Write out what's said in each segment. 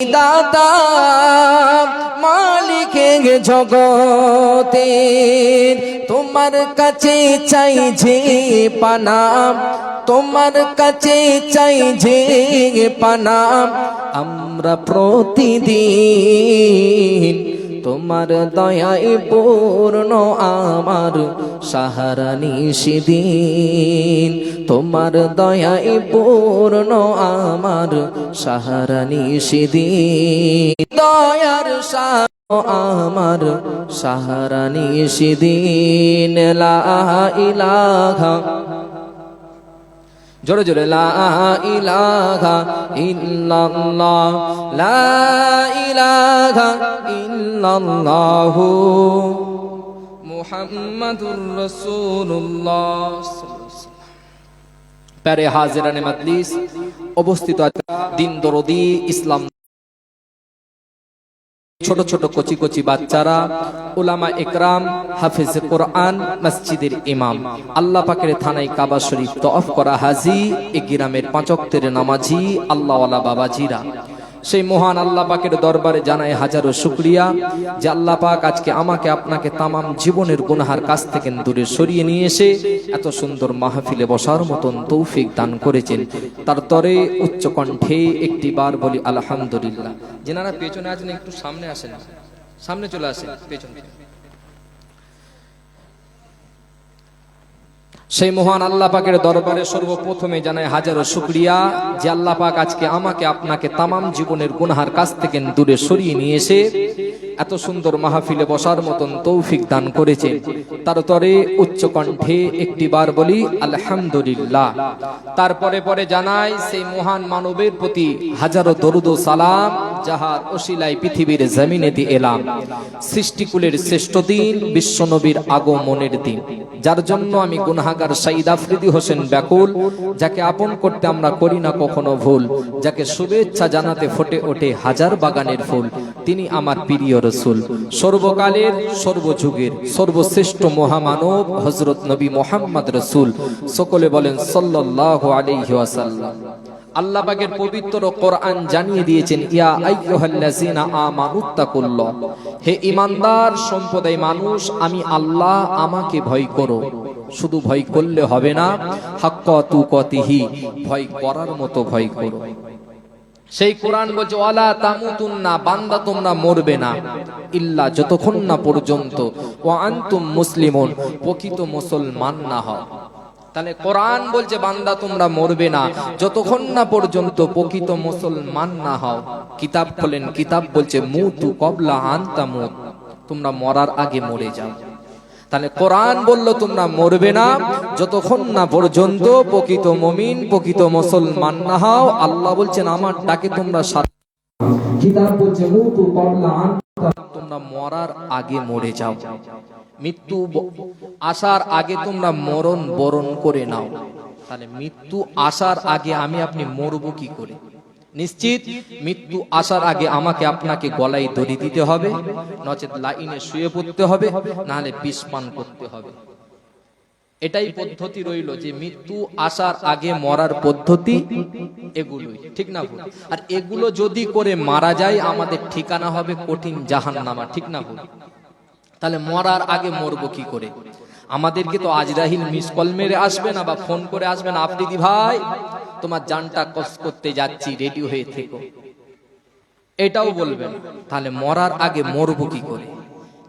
দাতা মালিক জগতে তোমার কাছে চাই যে পানাম, তোমার কাছে চাই যে পানাম, আমরা প্রতিদিন তোমার দয়ায় পূর্ণ আমার সাহারানি সেদিন তোমার দয়ায় পূর্ণ আমার সাহারানি সেদিন দয়ার আমার সাহারানি সেদিন লা ইলাহা জোরে জোরে লা ইলাহা ইল্লাল্লাহ লা প্যারে হাজিরানে মাজলিস অবস্থিত দিন দরদি ইসলাম ছোট ছোট কচি কচি বাচ্চারা ওলামা একরাম, হাফিজ কোরআন, মসজিদের ইমাম। আল্লাহ পাকের থানায় কাবা শরীফ তফ করা হাজি, এ গ্রামের পাঁচক্তের নামাজি, আল্লাহওয়ালা বাবাজিরা। সেই মহান আল্লাহ পাকের দরবারে জানায় হাজারো শুক্রিয়া যে আল্লাহ পাক আজকে আমাকে আপনাকে তামাম জীবনের গুনহার কাছ থেকে দূরে সরিয়ে নিয়ে এসে এত সুন্দর মাহফিলে বসার মতন তৌফিক দান করেছেন। তার তরে উচ্চ কণ্ঠে একটি বার বলি আলহামদুলিল্লাহ। যেনারা পেছনে আছেন, একটু সামনে আসেন। সামনে চলে আসেন, পেছনে সেই মহান আল্লাহ পাকের দরবারে সর্বপ্রথমে জানায় হাজারো শুক্রিয়া যে আল্লাহ পাক আজকে আমাকে, আপনাকে তামাম জীবনের গুনহার কাছ থেকে দূরে সরিয়ে নিয়ে এসে এত সুন্দর মাহফিলে বসার মতন তৌফিক দান করেছে। তার তরে উচ্চ কণ্ঠে একটি বার বলি, আলহামদুলিল্লাহ। তারপরে পরে জানাই সেই মহান মানবের প্রতি হাজারো দরুদ সালাম, যাহার ওসিলাই পৃথিবীর জমিনেতে এলাম। সৃষ্টিকুলের শ্রেষ্ঠ দিন, বিশ্বনবীর আগমনের দিন। যার জন্য আমি গুনাহাগার সাইদ আফ্রিদি হোসেন ব্যাকুল, যাকে আপন করতে আমরা করি না কখনো ভুল, যাকে শুভেচ্ছা জানাতে ফুটে ওঠে হাজার বাগানের ফুল। তিনি আমার প্রিয় রসুল। সর্বকালের, সর্বযুগের, সর্বশ্রেষ্ঠ মহামানব হজরত নবী মোহাম্মদ রসুল, সকলে বলেন সাল্লাহ আলাইহি ওয়াসাল্লাম। আল্লাহ পাকের পবিত্র কোরআন জানিয়ে দিয়েছেন, ইয়া আইয়ুহাল্লাযিনা আমানুত্তাকুল্লাহ, হে ইমানদার সম্প্রদায় মানুষ, আমি আল্লাহ আমাকে ভয় করো। শুধু ভয় করলে হবে না, হাক্কা তুকাতিহি, ভয় করার মতো ভয় করো। সেই কোরআন বলছে, ওয়ালা তামুতুন্না, বান্দা তোমরা মরবে না, ইল্লা যতক্ষণ না পর্যন্ত, ওয়া আনতুম মুসলিমুন, প্রকৃত মুসলমান না হও। তাহলে কোরআন বলছে, বান্দা তোমরা মরবে না, যতক্ষণ না পর্যন্ত প্রকৃত মুসলমান না হও। কিতাব খোলেন, কিতাব বলছে, মুতু কবলা আনতা মুত তোমরা মরার আগে মরে যাও। তাহলে কোরআন বলল, তোমরা মরবে না। যতক্ষণ না পর্যন্ত প্রকৃত মমিন, প্রকৃত মুসলমান না হও, আল্লাহ বলছেন, আমার ডাকে তোমরা তোমরা মরার আগে মরে যাও। মৃত্যু আসার আগে তোমরা মরণ বরণ করে নাও। তাহলে মৃত্যু আসার আগে আমি আপনি মরব কি করে? নিশ্চিত, মৃত্যু আসার আগে আমাকে আপনাকে গলায় দড়ি দিতে হবে, নচেত লাইনে শুয়ে পড়তে হবে, নাহলে বিষ পান করতে হবে। এটাই পদ্ধতি রইল যে মৃত্যু আসার আগে মরার পদ্ধতি এগুলোই, ঠিক না ভুল? আর এগুলো যদি করে মারা যায়, আমাদের ঠিকানা হবে কঠিন জাহান্নামা, ঠিক না ভুল? তাহলে মরার আগে মরবো কি করে? আমাদেরকে তো আজরাহিল মিস কল মেরে আসবে না বা ফোন করে আসবে না। আফ্রিদি ভাই? তোমার জানটা কস করতে যাচ্ছি রেডি হয়ে থেকো। এটাও বলবেন, তাহলে মরার আগে মরবো কি করে?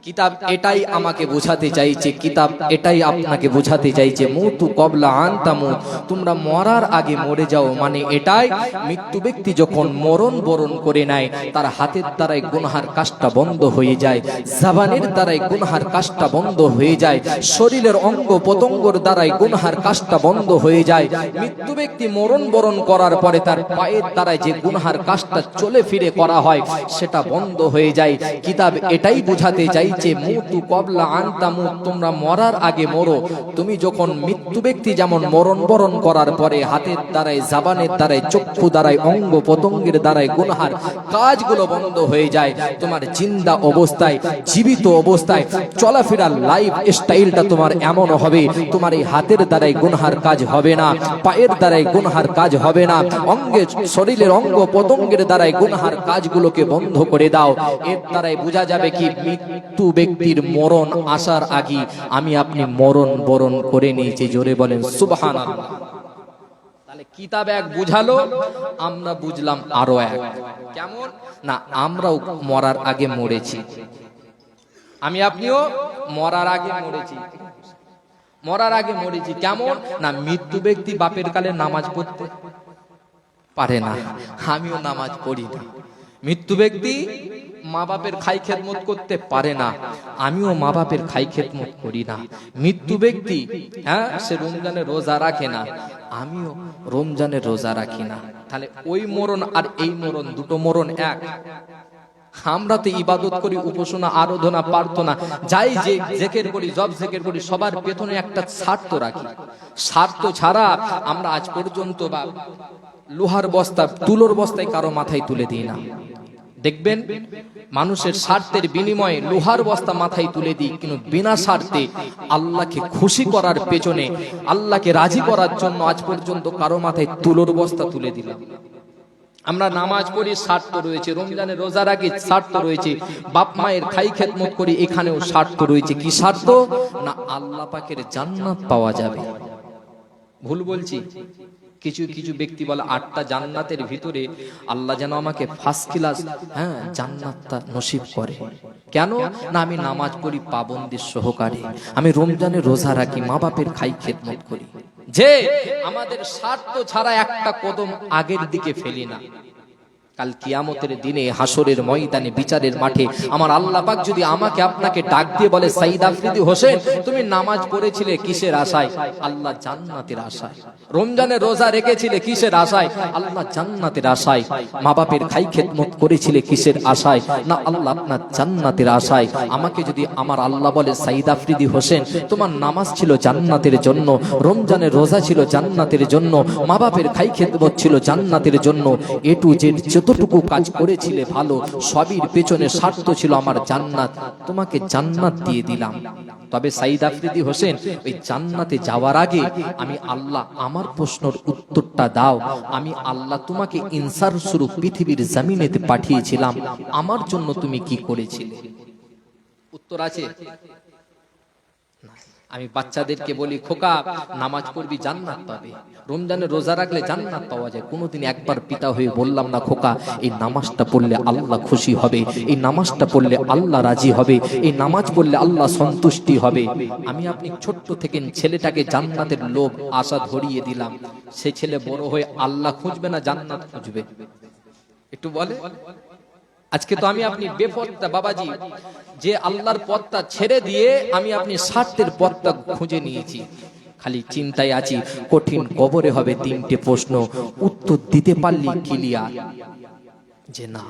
কিতাব এটাই আমাকে বোঝাতে চাইছে কিতাব এটাই আপনাকে বোঝাতে চাইছে মুতু কবলা আনতামু তোমরা মরার আগে মরে যাও মানে এটাই মৃত্যু ব্যক্তি যখন মরণ বরণ করে নেয় তার হাতের দ্বারাই গুনহার কাজটা বন্ধ হয়ে যায় জাবানের দ্বারাই গুনহার কাজটা বন্ধ হয়ে যায় শরীরের অঙ্গ পতঙ্গর দ্বারাই গুনহার কাজটা বন্ধ হয়ে যায় মৃত্যু ব্যক্তি মরণ বরণ করার পরে তার পায়ের দ্বারাই যে গুনহার কাজটা চলে ফিরে করা হয় সেটা বন্ধ হয়ে যায় কিতাব এটাই বোঝাতে চাই চাইছে মুতু কবলা আনতামু তোমরা মরার আগে মরো। তুমি যখন মৃত্যু ব্যক্তি যেমন মরণ বরণ করার পরে হাতের দ্বারাই জাবানের দ্বারাই চক্ষু দ্বারাই অঙ্গ পতঙ্গের দ্বারাই গুনহার কাজগুলো বন্ধ হয়ে যায়। তোমার জিন্দা অবস্থায়, জীবিত অবস্থায়, চলাফেরার লাইফ স্টাইলটা তোমার এমন হবে। তোমার এই হাতের দ্বারাই গুনহার কাজ হবে না, পায়ের দ্বারাই গুনহার কাজ হবে না। অঙ্গের, শরীরের অঙ্গ পতঙ্গের দ্বারাই গুনহার কাজগুলোকে বন্ধ করে দাও। এর দ্বারাই বোঝা যাবে কি, মৃত্যু ব্যক্তির মরণ আসার আগে আমি আপনি মরণ বরণ করে নিয়েছি। জোরে বলেন সুবহান তাহলে কিতাব এক বুঝালো, আমরা বুঝলাম আরও এক। কেমন? না, আমরাও মরার আগে মরেছি। আমি আপনিও মরার আগে মরেছি। মরার আগে মরেছি। কেমন? না, মৃত্যু ব্যক্তি বাপের কালে নামাজ পড়তে পারে না। আমিও নামাজ পড়ি না। মৃত্যু ব্যক্তি মা বাপের খাই খেদমত করতে পারে না। আমিও মা বাপের খাই খেদমত করি না। মৃত্যু ব্যক্তি হ্যাঁ সে রমজানের রোজা রাখে না। আমিও রমজানের রোজা রাখি না। তাহলে ওই মরণ আর এই মরণ, দুটো মরণ এক। আমরা তো ইবাদত করি, উপাসনা, আরাধনা, প্রার্থনা। যাই যে জেকের করি, জব জেকের করি, সবার পেছনে একটা স্বার্থ রাখি। স্বার্থ ছাড়া আমরা আজ পর্যন্ত বা লোহার বস্তা, তুলোর বস্তায় কারও মাথায় তুলে দিই না। দেখবেন মানুষের স্বার্থের বিনিময়ে লোহার বস্তা মাথায় তুলে দিই কিন্তু বিনা স্বার্থে আল্লাহকে খুশি করার পেছনে আল্লাহকে রাজি করার জন্য আজ পর্যন্ত কারও মাথায় তুলোর বস্তা তুলে দিলাম। আমরা নামাজ পড়ি স্বার্থ রয়েছে রমজানের রোজা রাখি স্বার্থ রয়েছে বাপ মায়ের খাই খেদমত করি এখানেও স্বার্থ রয়েছে কি স্বার্থ? না আল্লাহ পাকের জান্নাত পাওয়া যাবে। ভুল বলছি? কিছু কিছু ব্যক্তি বলে, আটটা জান্নাতের ভিতরে আল্লাহ যেন আমাকে ফার্স্ট ক্লাস হ্যাঁ জান্নাতটা নসিব করে। কেন? না, আমি নামাজ পড়ি পাবন্দির সহকারে। আমি রমজানে রোজা রাখি মা বাপের খাই খেদমত করি। যে, আমাদের স্বার্থ ছাড়া একটা কদম আগের দিকে ফেলি না। কাল কিয়ামতের দিনে হাসরের ময়দানে, বিচারের মাঠে। আমার আল্লাহ পাক যদি আমাকে আপনাকে ডাক দিয়ে বলে, সাইদ আফ্রিদি হোসেন, তুমি নামাজ পড়েছিলে কিসের আশায়? আল্লাহ জান্নাতের আশায়। রমজানে রোজা রেখেছিলে কিসের আশায়? আল্লাহ জান্নাতের আশায়। মা বাপের খাই খেদমত করেছিলে কিসের আশায়? না, আল্লাহ আপনার জান্নাতের আশায়। আমাকে যদি আমার আল্লাহ বলে, সাইদ আফ্রিদি হোসেন, তোমার নামাজ ছিল জান্নাতের জন্য, রমজানের রোজা ছিল জান্নাতের জন্য মা বাপের খাই খেদমত ছিল জান্নাতের জন্য, এ টু জেড যতটুকু কাজ করেছিলে ভালো সবির পেছনে স্বার্থ ছিল আমার জান্নাত। তোমাকে জান্নাত দিয়ে দিলাম। তবে সাইদ আফ্রিদি হোসেন, ওই জান্নাতে যাওয়ার আগে আমি আল্লাহ আমার প্রশ্নের উত্তরটা দাও। আমি আল্লাহ তোমাকে ইনসার স্বরূপ পৃথিবীর জামিনেতে পাঠিয়েছিলাম। আমার জন্য তুমি কি করেছিলে? উত্তর আছে। আমি বাচ্চাদেরকে বলি, খোকা, নামাজ পড়বি জান্নাত পাবে। রমজানে রোজা রাখলে জান্নাত পাওয়া যায়। কোনোদিন একবার পিতা হয়ে বললাম না, খোকা, এই নামাজটা পড়লে আল্লাহ খুশি হবে, এই নামাজটা পড়লে আল্লাহ রাজি হবে, এই নামাজ পড়লে আল্লাহ সন্তুষ্টি হবে। আমি আপনি ছোট্ট থেকে ছেলেটাকে জান্নাতের লোভ, আশা ধরিয়ে দিলাম। সে ছেলে বড় হয়ে আল্লাহ খুঁজবে না, জান্নাত খুঁজবে। একটু বলে। আজকে তো আমি আপনি বেপত্তা বাবাজি, যে আল্লাহর পথটা ছেড়ে দিয়ে আমি আপনি স্বার্থের পথটা খুঁজে নিয়েছি। খালি চিন্তায় আছি, কঠিন কবরে হবে তিনটে প্রশ্ন। উত্তর দিতে পারলি ক্লিয়ার যে না।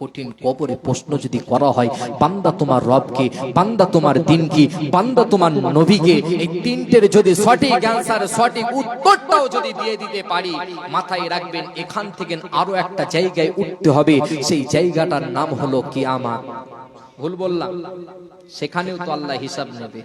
কঠিন কবরে প্রশ্ন যদি করা হয়, বান্দা তোমার রবকে, বান্দা তোমার দিন কি বান্দা তোমার নবীকে, এই তিনটের যদি সঠিক অ্যান্সার সঠিক উত্তরটাও যদি দিয়ে দিতে পারি, মাথায় রাখবেন, এখান থেকে আরও একটা জায়গায় উঠতে হবে, সেই জায়গাটার নাম হলো কিয়ামাত। ভুল বললাম। সেখানেও তো আল্লাহ হিসাব নেবে।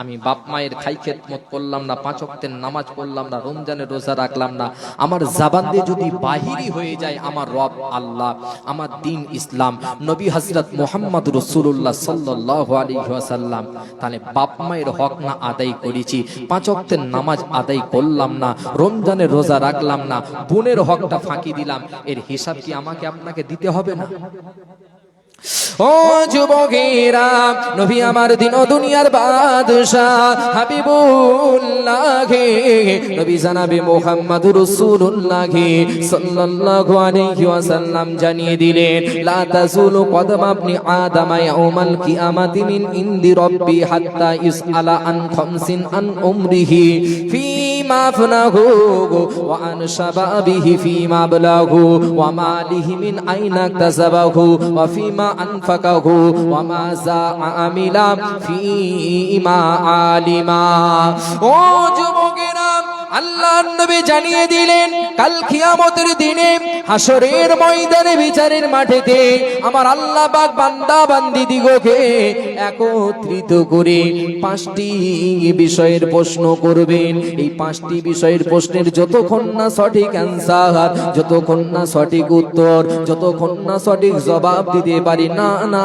আমি বাপ মায়ের খাই খেদমত করলাম না, পাঁচ অক্টের নামাজ পড়লাম না, রমজানের রোজা রাখলাম না। আমার জাবান দিয়ে যদি বাহিরি হয়ে যায়, আমার রব আল্লাহ, আমার দিন ইসলাম। নবী হজরত মোহাম্মদ রসুল্লাহ সাল্লাহ আলী তাহলে বাপ মায়ের হক না আদায় করেছি। পাঁচ অক্টের নামাজ আদায় করলাম না, রমজানের রোজা রাখলাম না, বোনের হকটা ফাঁকি দিলাম। এর হিসাব কি আমাকে আপনাকে দিতে হবে না? ও যুবকেরা, নবী আমার দিন দুনিয়ার বাদশাহ হাবিবুল্লাহ নবী জানাবে মুহাম্মদ রাসূলুল্লাহ সাল্লাল্লাহু আলাইহি ওয়াসাল্লাম জানিয়ে দিলেন, লা তাজুলু কদম আপনি আদম ইয়াউমাল কিয়ামাতি মিন ইনদি রাব্বি হাত্তা ইসআলা আন খামসিন আন উমরিহি ফিমা আফনাহু ওয়া আন শাবাবিহি ফিমা বলাহু ওয়া মালিহি মিন আইনা ইকতাসাবাহু ওয়া ফিমা আনফাকাহু ওয়া মাযা আমিলা ফীমা আলিমা ও যুবকেরা আল্লাহর নবী জানিয়ে দিলেন, কাল কিয়ামতের দিনে হাসরের ময়দানে বিচারের মাঠেতে আমার আল্লাহ পাক বান্দা বান্দি দিগকে একত্রিত করে পাঁচটি বিষয়ের প্রশ্ন করবেন। এই পাঁচটি বিষয়ের প্রশ্নের যতক্ষণ না সঠিক অ্যান্সার যতক্ষণ না সঠিক উত্তর, যতক্ষণ না সঠিক জবাব দিতে পারি না না,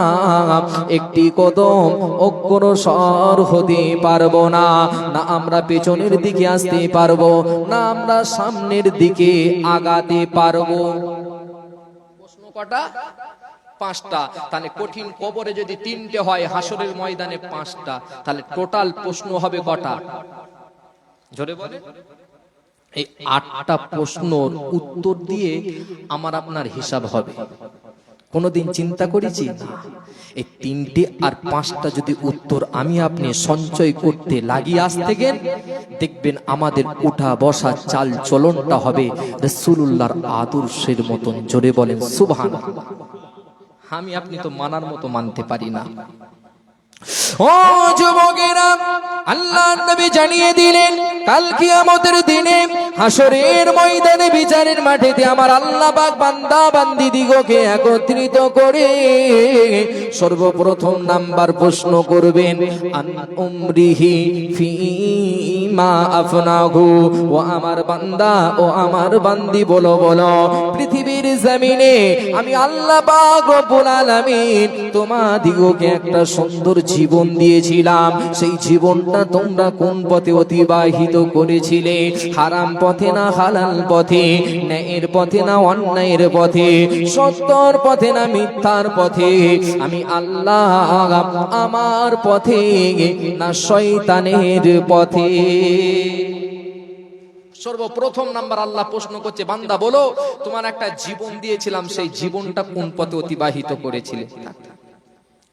একটি কদম অগ্রসর হতে পারব না। না, আমরা পেছনের দিকে আসতে পারব না আমরা সামনের দিকে আগাতে পারব। প্রশ্ন কটা? পাঁচটা। তাহলে কঠিন কবরে যদি তিনটে হয় হাসরের ময়দানে পাঁচটা। তাহলে টোটাল প্রশ্ন হবে কটা? জোরে বলে। এই আটটা প্রশ্নর উত্তর দিয়ে আমার আপনার হিসাব হবে। কোনোদিন চিন্তা করেছি এই তিনটে আর পাঁচটা যদি উত্তর আমি আপনি সঞ্চয় করতে লাগিয়ে আসতে গেন দেখবেন আমাদের উঠা বসা চাল চলনটা হবে রসুল্লাহর আদর্শের মতন। জোরে বলেন সুবহান আমি আপনি তো মানার মতো মানতে পারি না। ও যুবকেরা আল্লাহ নবী জানিয়ে দিলেন, কাল কিয়ামতের দিনে হাসরের ময়দানে বিচারের মাঠেতে আমার আল্লাহ পাক বান্দা বান্দি দিগকে একত্রিত করে সর্বপ্রথম নাম্বার প্রশ্ন করবেন, আন উমরিহি ফিমা আফনাহু? ও আমার বান্দা ও আমার বান্দি, বলো বলো, পৃথিবীর জমিনে আমি আল্লাহ পাক রব্বুল আলামিন তোমাদিগকে একটা সুন্দর জীবন দিয়েছিলাম। সেই জীবনটা তোমরা কোন পথে অতিবাহিত করেছিলে? হারাম পথে না হালাল পথে ন্যায়ের পথে না অন্যায়ের পথে, সত্যর পথে না মিথ্যার পথে, আমি আল্লাহ আমার পথে, না শয়তানের পথে। সর্বপ্রথম নাম্বার আল্লাহ প্রশ্ন করছে, বান্দা বলো, তোমার একটা জীবন দিয়েছিলাম, সেই জীবনটা কোন পথে অতিবাহিত করেছিলে?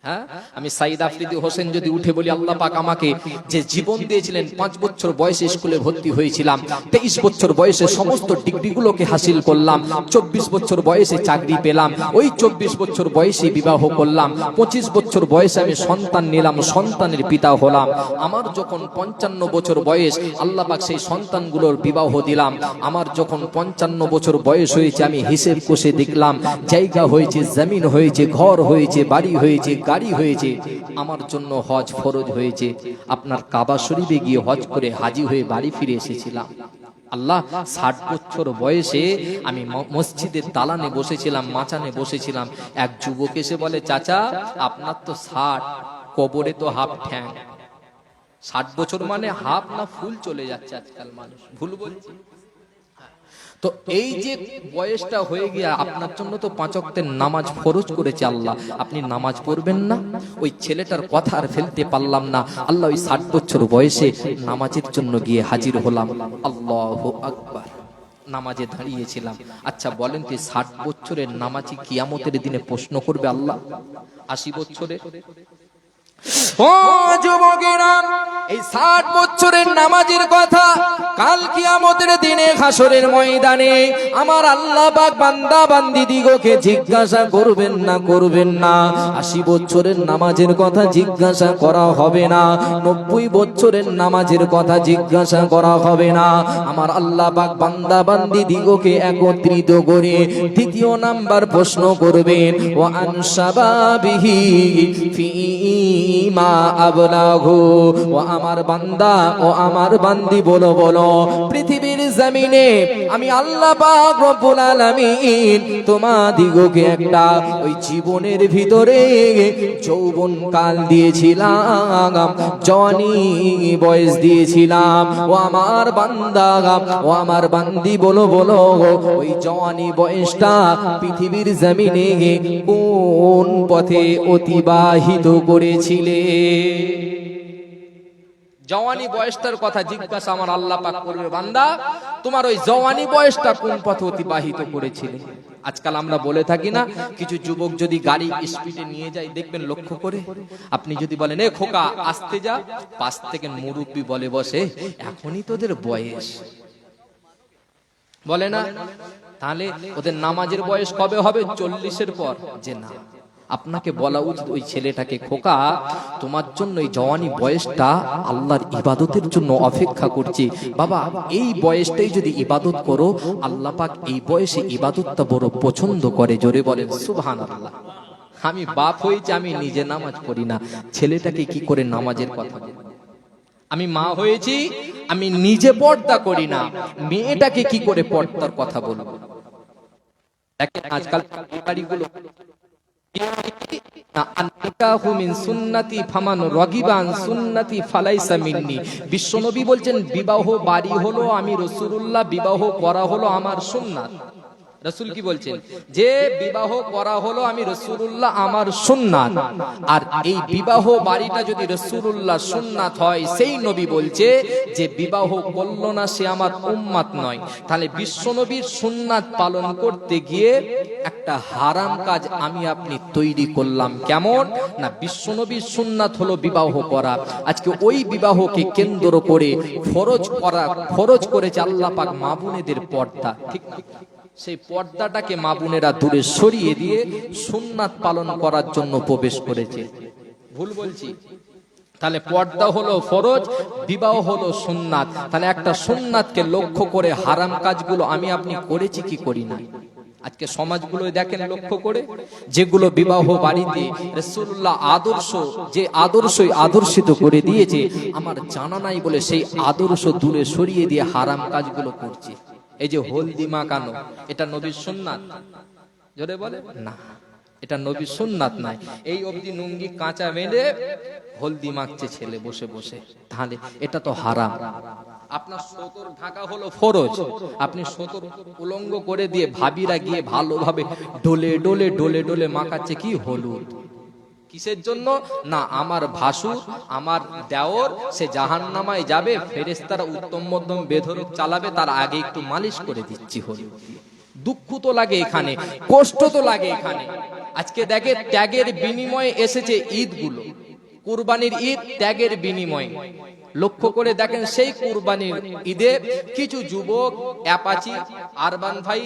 হ্যাঁ? আমি সাইদ আফ্রিদি হোসেন যদি উঠে বলি, আল্লাহ পাক আমাকে যে জীবন দিয়েছিলেন, পাঁচ বছর বয়সে স্কুলে ভর্তি হয়েছিলাম, তেইশ বছর বয়সে সমস্ত ডিগ্রিগুলোকে হাসিল করলাম, চব্বিশ বছর বয়সে চাকরি পেলাম, ওই চব্বিশ বছর বয়সে বিবাহ করলাম, পঁচিশ বছর বয়সে আমি সন্তান নিলাম, সন্তানের পিতা হলাম। আমার যখন পঞ্চান্ন বছর বয়স, আল্লাহ পাক সেই সন্তানগুলোর বিবাহ দিলাম। আমার যখন পঞ্চান্ন বছর বয়স হয়েছে, আমি হিসেব কষে দেখলাম, জায়গা হয়েছে, জমিন হয়েছে, ঘর হয়েছে, বাড়ি হয়েছে, গাড়ি হয়েছে, আমার জন্য হজ ফরজ হয়েছে। আপনার কাবা শরীফে গিয়ে হজ করে হাজি হয়ে বাড়ি ফিরে এসেছিলাম। আল্লাহ, ষাট বছর বয়সে আমি মসজিদের দালানে বসেছিলাম, মাচানে বসেছিলাম। এক যুবক এসে বলে, চাচা, আপনার তো ষাট, কবরে তো হাফ ঠ্যাং। ষাট বছর মানে হাফ না ফুল চলে যাচ্ছে আজকাল মানুষ? ভুল বলছি। তো এই যে বয়সটা হয়ে গিয়া আপনার জন্য তো পাঁচ ওয়াক্তের নামাজ ফরজ করেছে আল্লাহ, আপনি নামাজ পড়বেন না, ওই ছেলেটার কথা আর ফেলতে পারলাম না, আল্লাহ ওই ষাট বছর বয়সে নামাজের জন্য গিয়ে হাজির হলাম, আল্লাহ আকবার, নামাজে দাঁড়িয়েছিলাম। আচ্ছা বলেন তো ষাট বছরের নামাজি কিয়ামতের দিনে প্রশ্ন করবে আল্লাহ? আশি বছরের? ও যুবকেরা, এই ষাট বছরের নামাজের কথা কাল কিয়ামতের দিনে হাসরের ময়দানে আমার আল্লাহ পাক বান্দা বান্দি দিগকে জিজ্ঞাসা করবেন না করবেন না। আশি বছরের নামাজের কথা জিজ্ঞাসা করা হবে না, নব্বই বছরের নামাজের কথা জিজ্ঞাসা করা হবে না। আমার আল্লাহ পাক বান্দা বান্দি দিগকে একত্রিত করে দ্বিতীয় নাম্বার প্রশ্ন করবেন ও আনসাবাবিহি ফিমা আবলাহু ও আমার বান্দা ও আমার বান্দি বলো বলো পৃথিবীর জমিনে, আমি আল্লাহ পাক রব্বুল আলামিন তোমাদিগকে একটা ওই জীবনের ভিতরে যৌবন কাল দিয়েছিলাম জনি বয়স দিয়েছিলাম। ও আমার বান্দা, ও আমার বান্দি, বলো বলো, ওই জওয়ানি বয়সটা পৃথিবীর জমিনে কোন পথে অতিবাহিত করেছিলে? জওয়ানি বয়সটার কথা জিজ্ঞাসা আমার আল্লাহ পাক করবে, বান্দা, তোমার ওই জওয়ানি বয়সটা কোন পথে অতিবাহিত করেছিলে? আজকাল আমরা বলে থাকি না, কিছু যুবক যদি গাড়ি স্পিডে নিয়ে যায়, দেখবেন লক্ষ্য করে, আপনি যদি বলেন, এ খোকা, আসতে যা। পাশ থেকে মুরব্বী বলে বসে, এখনই তোদের বয়স। বলে না? তাহলে ওদের নামাজের বয়স কবে হবে? চল্লিশের পর। যে না। আপনাকে বলা উচিত, ওই ছেলেটাকে খোকা। তোমার জন্য এই জওয়ানি বয়সটা আল্লাহর ইবাদতের জন্য অপেক্ষা করছি। বাবা, এই বয়সটাই যদি ইবাদত করো, আল্লাহ পাক এই বয়সে ইবাদতটা বড় পছন্দ করে। জোরে বলেন সুবহান আল্লাহ আমি বাপ হয়েছি, আমি নিজে নামাজ পড়ি না। ছেলেটাকে কি করে নামাজের কথা? আমি মা হয়েছি, আমি নিজে পর্দা করি না। মেয়েটাকে কি করে পর্দার কথা বলব? আজকাল বিশ্বনবী বলছেন বিবাহ বাড়ি হলো আমি রসুল্লাহ বিবাহ করা হলো আমার সুন্নাত। রসুল কি বলছেন? যে বিবাহ করা হলো আমি রসুল্লাহ আমার সুন্নাত। আর এই বিবাহ বাড়িটা যদি রসুল্লাহ সুন্নাত হয় সেই নবী বলছে যে বিবাহ করল না সে আমার উম্মাত নয়। তাহলে বিশ্বনবীর সুন্নাত পালন করতে গিয়ে একটা হারাম কাজ আমি আপনি তৈরি করলাম কেমন? না বিশ্বনবীর সুন্নাত হলো বিবাহ করা। আজকে ওই বিবাহকে কেন্দ্র করে ফরজ করা ফরজ করেছে আল্লাহ পাক মা বোনেদের পর্দা ঠিক না? সেই পর্দাটাকে মা বোনেরা দূরে সরিয়ে দিয়ে সুন্নাত পালন করার জন্য প্রবেশ করেছে। ভুল বলছি। তাহলে পর্দা হলো ফরজ, বিবাহ হলো সুন্নাত। তাহলে একটা সুন্নাতকে লক্ষ্য করে হারাম কাজগুলো আমি আপনি করেছি কি করি না? আজকে সমাজগুলো দেখেন লক্ষ্য করে, যেগুলো বিবাহ বাড়িতে রসুল্লাহ আদর্শ, যে আদর্শই আদর্শিত করে দিয়েছে, আমার জানা নাই বলে সেই আদর্শ দূরে সরিয়ে দিয়ে হারাম কাজগুলো করছে। এই যে হলদি মাখানো এটা নবীর সুন্নাত। জোরে বলে? না এটা নবীর সুন্নাত নাই এই অবধি নুঙ্গি কাঁচা মেলে হলদি মাখছে ছেলে বসে বসে। তাহলে এটা তো হারাম। আপনার সতর ঢাকা হলো ফরজ। আপনি সতর উলঙ্গ করে দিয়ে ভাবিরা গিয়ে ভালোভাবে ডোলে ডোলে ডোলে ডোলে মাখাচ্ছে কি হলুদ? কিসের জন্য? না, আমার ভাসুর, আমার দেওর, সে জাহান নামায় যাবে ফেরেস্তারা উত্তম মধ্যম বেধরক চালাবে, তার আগে একটু মালিশ করে দিচ্ছি হল। দুঃখ তো লাগে এখানে, কষ্ট তো লাগে এখানে। আজকে দেখে ত্যাগের বিনিময়ে এসেছে ঈদগুলো। কুরবানির ঈদ ত্যাগের বিনিময়ে। লক্ষ্য করে দেখেন সেই কুরবানির ঈদে কিছু যুবক, অ্যাপাচি, আরবান ভাই,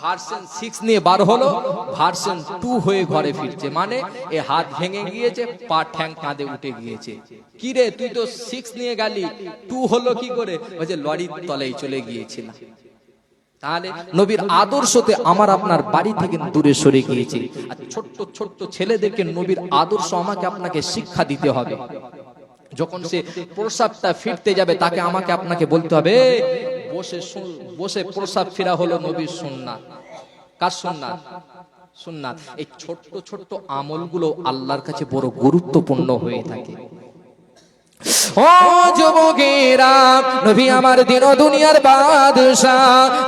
ভার্সন সিক্স নিয়ে বার হলো, ভার্সন টু হয়ে ঘরে ফিরছে। মানে এ হাত ভেঙে গিয়েছে, পা ঠ্যাং কাঁধে উঠে গিয়েছে। কি রে, তুই তো সিক্স নিয়ে গেলি, টু হলো কি করে? ওই যে লরির তলায় চলে গিয়েছিলাম। তাহলে নবীর আদর্শতে আমার আপনার বাড়ি থেকে দূরে সরে গিয়েছে। আর ছোট্ট ছোট্ট ছেলেদেরকে নবীর আদর্শ আমাকে আপনাকে শিক্ষা দিতে হবে। যখন সে প্রসাবটা ফিরতে যাবে, তাকে আমাকে আপনাকে বলতে হবে বসে বসে প্রসাব ফেরা হলো নবীর সুন্নাত। কার সুন্নাত? সুন্নাত। এই ছোট্ট ছোট্ট আমলগুলো আল্লাহর কাছে বড় গুরুত্বপূর্ণ হয়ে থাকে। ও যুবকেরা, নবী আমার দিন দুনিয়ার বাদশাহ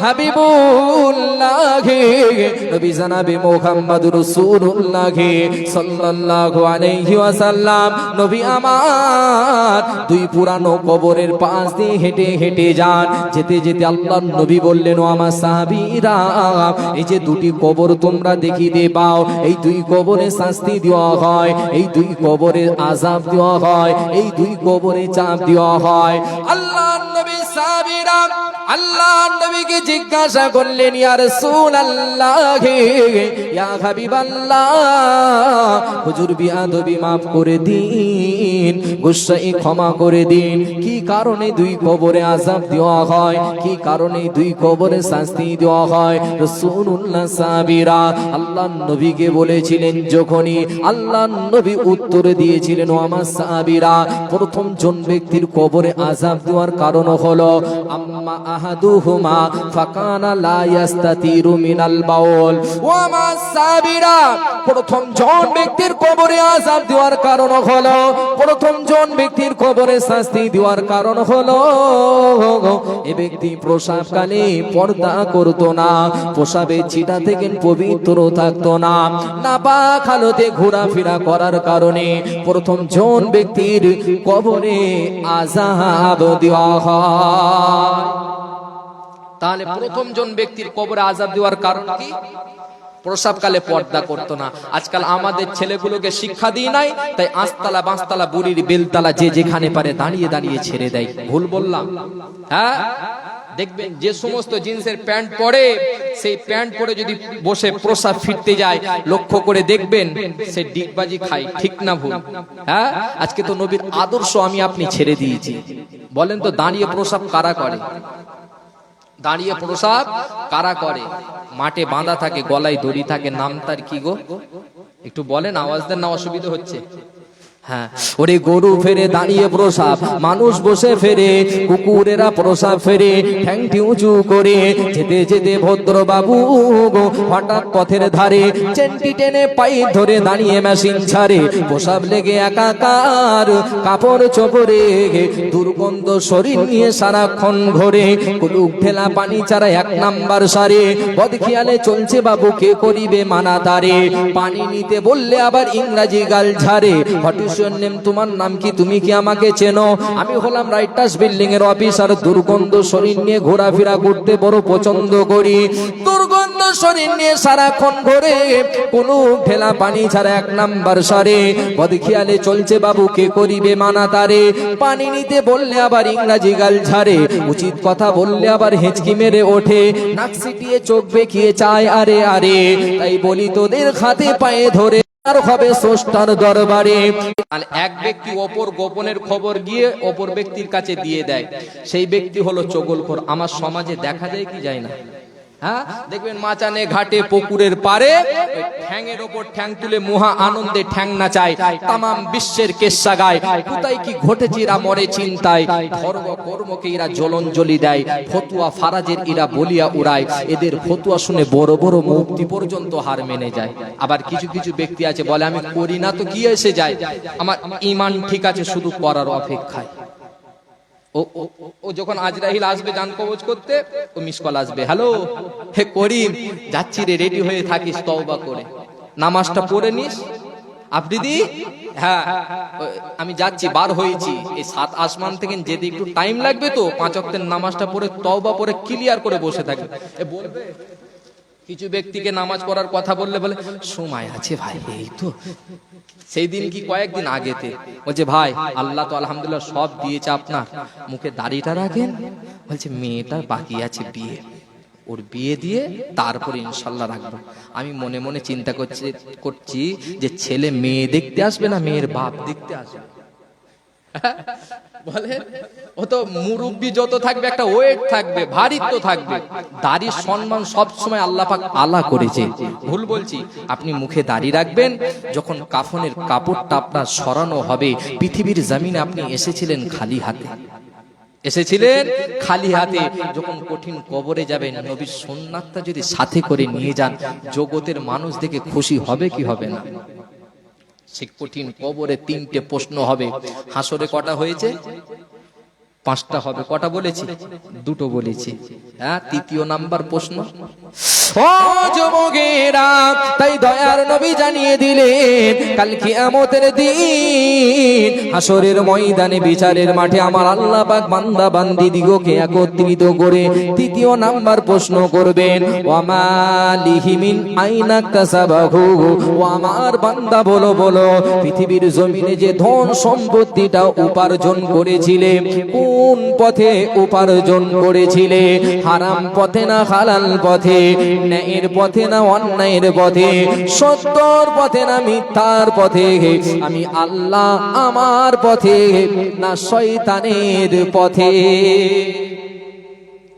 হাবিবুল্লাহ নবী জানাবে মোহাম্মদ রাসূলুল্লাহ সাল্লাল্লাহু আলাইহি ওয়াসাল্লাম। নবী আমার দুই পুরানো কবরের পাশ দিয়ে হেঁটে হেঁটে যান। যেতে যেতে আল্লাহর নবী বললেন, ও আমার সাহাবীরা, এই যে দুটি কবর তোমরা দেখিতে পাও এই দুই কবরে শাস্তি দেওয়া হয়, এই দুই কবরে আযাব দেওয়া হয়, এই দুই কবরে চাপ দেওয়া হয়। আল্লাহ নবী সাহাবীরা আল্লাহ নবীকে জিজ্ঞাসা করলেন, ইয়া রাসূলুল্লাহ, ইয়া হুজুর বিয়াদবি করে দিন গুসাই ক্ষমা করে দিন। কি কারণে দুই কবরে দেওয়া হয়? কি কারণে দুই কবরে শাস্তি দেওয়া হয়? আল্লাহ নবীকে বলেছিলেন, যখনই আল্লাহ নবী উত্তর দিয়েছিলেন, ও আমার প্রথম জন ব্যক্তির কবরে আযাব দেওয়ার কারণ হলো প্রথম জন ব্যক্তির কবরে দেওয়ার কারণ হলো, প্রথম জন ব্যক্তির কবরে শাস্তি দেওয়ার কারণ হলো, এ ব্যক্তি পর্দা করতো না প্রসাবে চিটা থেকে পবিত্র থাকতো না, নাপাক হালতে ঘোরাফেরা করার কারণে প্রথম জন ব্যক্তির কবরে আজাব দেওয়া হয়। তাহলে প্রথম জন ব্যক্তির কবরে আজাদ দেওয়ার কারণ কি? প্রসাবকালে পর্দা করতো না। আজকাল আমাদের ছেলেগুলোকে শিক্ষা দিই নাই, তাই আঁচতলা বাঁচতলা, বুড়ির বেলতলা যে যেখানে পারে দাঁড়িয়ে দাঁড়িয়ে ছেড়ে দেয়। ভুল বললাম। হ্যাঁ? দেখবেন যে সমস্ত জিন্সের প্যান্ট পরে, সেই প্যান্ট পরে যদি বসে প্রসাব ফিরতে যায়, লক্ষ্য করে দেখবেন সে ডিগবাজি খায়, ঠিক না ভুল? হ্যাঁ? আজকে তো নবীর আদর্শ আমি আপনি ছেড়ে দিয়েছি। বলেন তো, দাঁড়িয়ে প্রসাব কারা করে? দাঁড়িয়ে প্রসাব কারা করে? মাঠে বাঁধা থাকে, গলায় দড়ি থাকে, নাম তার কি গো? একটু বলেন, আওয়াজ দেন না, অসুবিধা হচ্ছে। হ্যাঁ ওরে গরু ফেরে দাঁড়িয়ে প্রসাব, মানুষ বসে ফেরে, কুকুরেরা প্রসাব ফেরে, ঠ্যাংটি উঁচু করে, যেতে যেতে ভদ্র বাবু গো হঠাৎ পথের ধারে, চেনটি টেনে পাই ধরে দাঁড়িয়ে মেশিন ছাড়ে, প্রসাব লেগে একাকার, কাপড় চোপড়ে, দুর্গন্ধ শরীর নিয়ে সারাক্ষণ ঘরে কুলুক ঠেলা পানি ছাড়া এক নাম্বার সারে, বদখিয়ালে চলছে বাবু, কে করিবে মানা তারে, পানি নিতে বললে আবার ইংরাজি গাল ঝাড়ে হোয়াট ইজ নেম তোমার নাম কি? তুমি কি আমাকে চেনো? আমি হলাম রাইটার্স বিল্ডিং এর অফিসার দুর্গন্ধ শরীর নিয়ে ঘোরাফেরা করতে বড় পছন্দ করি। দুর্গন্ধ শরীর নিয়ে সারাক্ষণ ঘরে, কোনো ঠেলা পানি ছাড়া এক নাম্বার সারে। বদখিয়ালে চলছে বাবু, কে করিবে মানা তারে? পানি নিতে বললে আবার ইংরাজি গাল ঝাড়ে। উচিত কথা বললে আবার হেঁচকি মেরে ওঠে। নাক সিটিয়ে চোখ বেঁকিয়ে চায় আরে আরে। তাই বলি তোদের খাতে পায়ে ধরে। হবে স্রষ্টার দরবারে। আর এক ব্যক্তি অপর গোপনের খবর গিয়ে অপর ব্যক্তির কাছে দিয়ে দেয়। সেই ব্যক্তি হলো চগলখোর। আমার সমাজে দেখা যায় কি যায় না? হ্যাঁ? দেখবেন মাচানে ঘাটে পুকুরের পারে ঠ্যাংয়ের ওপর ঠ্যাং তুলে মহা আনন্দে ঠ্যাং নাচায়, তামাম বিশ্বের কেসা গায়। কোথায় কি ঘটেছে এরা মরে চিন্তায়, ধর্ম কর্মকে এরা জ্বলঞ্জলি দেয়, ফতুয়া ফারাজের এরা বলিয়া উড়ায়। এদের ফতুয়া শুনে বড় বড় মুক্তি পর্যন্ত হার মেনে যায়। আবার কিছু কিছু ব্যক্তি আছে, বলে, আমি করি না তো, কি এসে যায়? আমার ইমান ঠিক আছে, শুধু করার অপেক্ষায়। ও, ও- যখন আজরাহিল আসবে জান কবজ করতে, ও মিস কল আসবে। হ্যালো হে করিম, যাচ্ছি রে রেডি হয়ে থাকিস, তওবা করে। নামাজটা পড়ে নিস। আফ্রিদি হ্যাঁ আমি যাচ্ছি, বার হয়েছি। এই সাত আসমান থেকে যেতে একটু টাইম লাগবে তো? পাঁচ অক্টের নামাজটা পড়ে, তওবা পরে ক্লিয়ার করে বসে থাকবে। বলবে? কিছু ব্যক্তিকে নামাজ পড়ার কথা বললে বলে, সময় আছে ভাই, এই তো। সেই দিন কি কয়েকদিন আগেতে, বলছে, ভাই, আল্লাহ তো আলহামদুলিল্লাহ সব দিয়েছে আপনার। মুখে দাড়িটা রাখেন? বলছে, মেয়েটা বাকি আছে বিয়ে। ওর বিয়ে দিয়ে তারপরে ইনশাল্লাহ রাখব। আমি মনে মনে চিন্তা করছি করছি যে ছেলে মেয়ে দেখতে আসবে না মেয়ের বাপ দেখতে আসবে? বলে ও তো মুরব্বি যত থাকবে, একটা ওয়েট থাকবে, ভারিত্ব থাকবে। দাড়ির সম্মান সব সময় আল্লাহ পাক করেছে। ভুল বলছি, আপনি মুখে দাড়ি রাখবেন, যখন কাফনের কাপড়টা আপনার সরানো হবে, পৃথিবীর জমিনে আপনি এসেছিলেন খালি হাতে। এসেছিলেন খালি হাতে, যখন কঠিন কবরে যাবেন, নবীর সোননাথটা যদি সাথে করে নিয়ে যান, জগতের মানুষ দেখে খুশি হবে কি হবে না? সে কঠিন কবরে তিনটে প্রশ্ন হবে। হাসরে কটা হয়েছে? পাঁচটা হবে, কটা বলেছি? দুটো বলেছি। হ্যাঁ তৃতীয় নাম্বার প্রশ্ন। তাই দয়ার নবী জানিয়ে দিলেন, কাল কিয়ামতের দিন হাসরের ময়দানে বিচারের মাঠে আমার আল্লাহ পাক বান্দা বান্দি দিগকে একত্রিত করে তৃতীয় নাম্বার প্রশ্ন করবেন ওয়ামা লিহিমিন আইনা কাসাবাহু? ও আমার বান্দা, বলো বলো, পৃথিবীর জমিনে যে ধন সম্পত্তিটা উপার্জন করেছিলে কোন পথে উপার্জন করেছিলে? হারাম পথে না হালাল পথে? ন্যায়ের পথে না অন্যায়ের পথে? সত্যর পথে না মিথ্যার পথে? আমি আল্লাহ আমার পথে, না শয়তানের পথে।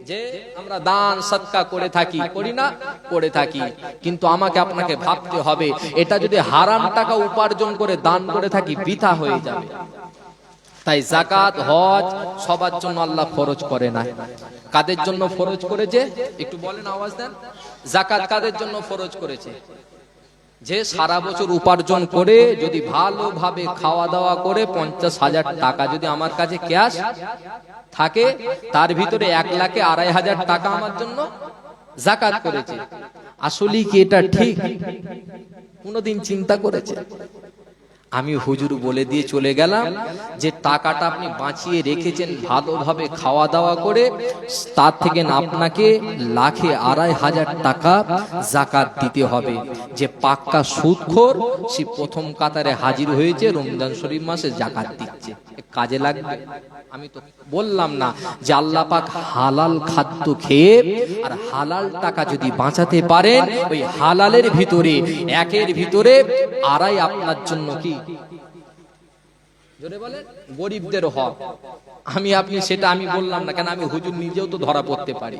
যে আমরা দান সৎকা করে থাকি, করি না, করে থাকি। কিন্তু আমাকে আপনাকে ভাবতে হবে, এটা যদি হারাম টাকা উপার্জন করে দান করে থাকি, বৃথা হয়ে যাবে। তাই জাকাত হজ সবার জন্য আল্লাহ ফরজ করে না কাদের জন্য ফরজ করেছে? একটু বলেন আওয়াজ দেন। জাকাত কাদের জন্য ফরজ করেছে? যে সারা বছর উপার্জন করে যদি ভালোভাবে খাওয়া দাওয়া করে পঞ্চাশ হাজার টাকা যদি আমার কাছে ক্যাশ থাকে, তার ভিতরে এক লাখে আড়াই হাজার টাকা আমার জন্য জাকাত করেছে। আসলে কি এটা ঠিক? কোনোদিন চিন্তা করেছে? আমি হুজুর বলে দিয়ে চলে গেলাম যে টাকাটা আপনি বাঁচিয়ে রেখেছেন ভালোভাবে খাওয়া দাওয়া করে, তার থেকে আপনাকে লাখে আড়াই হাজার টাকা জাকাত দিতে হবে। যে পাক্কা সুদখোর, সে প্রথম কাতারে হাজির হয়েছে, রমজান শরীফ মাসে জাকাত দিচ্ছে। কাজে লাগবে? আমি তো বললাম না যে আল্লাহ হালাল খাদ্য খেয়ে আর হালাল টাকা যদি বাঁচাতে পারেন, ওই হালালের ভিতরে, একের ভিতরে আড়াই আপনার জন্য কি? জোরে গরিবদের হক। আমি, আপনি সেটা আমি বললাম না, কেন আমি হুজুর নিজেও তো ধরা পড়তে পারি।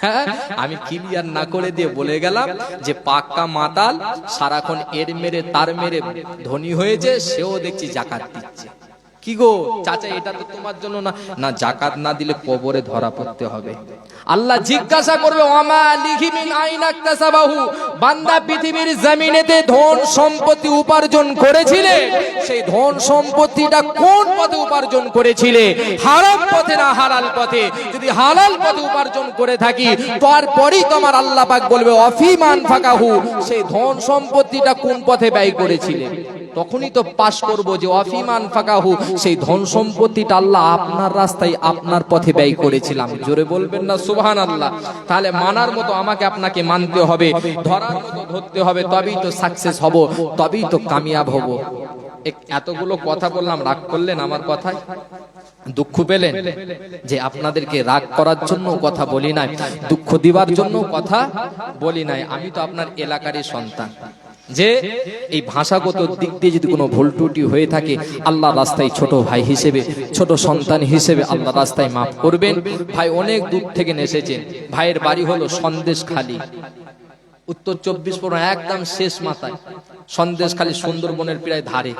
হ্যাঁ আমি ক্লিয়ার না করে দিয়ে বলে গেলাম যে পাক্কা মাতাল সারাক্ষণ এর মেরে, তার মেরে ধনী হয়েছে, সেও দেখছি জাকাত দিচ্ছে। কি গো? চাচা, এটা তো তোমার জন্য না। না, জাকাত না দিলে কবরে ধরা পড়তে হবে। আল্লাহ জিজ্ঞাসা করবে ওমা লিখি মিন আইন আকতাসাবাহু? বান্দা পৃথিবীর জমিনেতে ধন সম্পত্তি উপার্জন করেছিলে। সেই ধন সম্পত্তিটা কোন পথে উপার্জন করেছিলে? হারাম পথে না হালাল পথে? যদি হালাল পথে উপার্জন করে থাকি, তারপরেই তোমার আল্লাহ পাক বলবে, অফিমান ফাকাহু। সেই ধন সম্পত্তিটা কোন পথে ব্যয় করেছিলে? তখনই তো পাশ করব যে অফিমান ফাকাহু, সেই ধন সম্পত্তিটা আল্লাহ আপনার রাস্তায় আপনার পথে ব্যয় করেছিলাম। জোরে বলবেন না সুবহান আল্লাহ তাহলে মানার মতো আমাকে আপনাকে মানতে হবে, ধরার মতো ধরতে হবে, তবেই তো সাকসেস হব, তবেই তো কামিয়াব হব। এতগুলো কথা বললাম, রাগ করলেন আমার কথায়? দুঃখ পেলেন? যে আপনাদেরকে রাগ করার জন্য কথা বলি নাই, দুঃখ দিবার জন্য কথা বলি নাই। আমি তো আপনার এলাকারই সন্তান। যে এই ভাষাগত দিক দিয়ে যদি কোনো ভুল ত্রুটি হয়ে থাকে আল্লাহ রাস্তায় ছোট ভাই হিসেবে, ছোট সন্তান হিসেবে আল্লাহ রাস্তায় মাফ করবেন। ভাই অনেক দূর থেকে এসেছেন ভাইয়ের বাড়ি হলো সন্দেশ খালি উত্তর চব্বিশ পরগনা, একদম শেষ মাথায়। সন্দেশ খালি সুন্দরবনের প্রায় ধারে।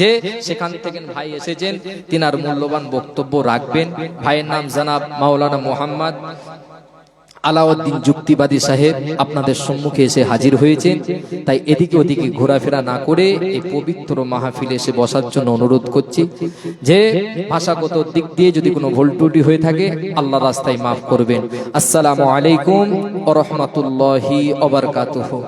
যে সেখান থেকে ভাই এসেছেন, তিনার মূল্যবান বক্তব্য রাখবেন। ভাইয়ের নাম জানাব মাওলানা মোহাম্মদ আলাউদ্দিন যুক্তিবাদী সাহেব আপনাদের সম্মুখে এসে হাজির হয়েছেন তাই এদিকে ওদিকে ঘোরাফেরা না করে এই পবিত্র মাহফিলে এসে বসার জন্য অনুরোধ করছি যে, ভাষাগত দিক দিয়ে যদি কোনো ভুল ত্রুটি হয়ে থাকে, আল্লাহ রাস্তায় মাফ করবেন। আসসালামু আলাইকুম ওয়া রাহমাতুল্লাহি ওয়া বারাকাতুহু।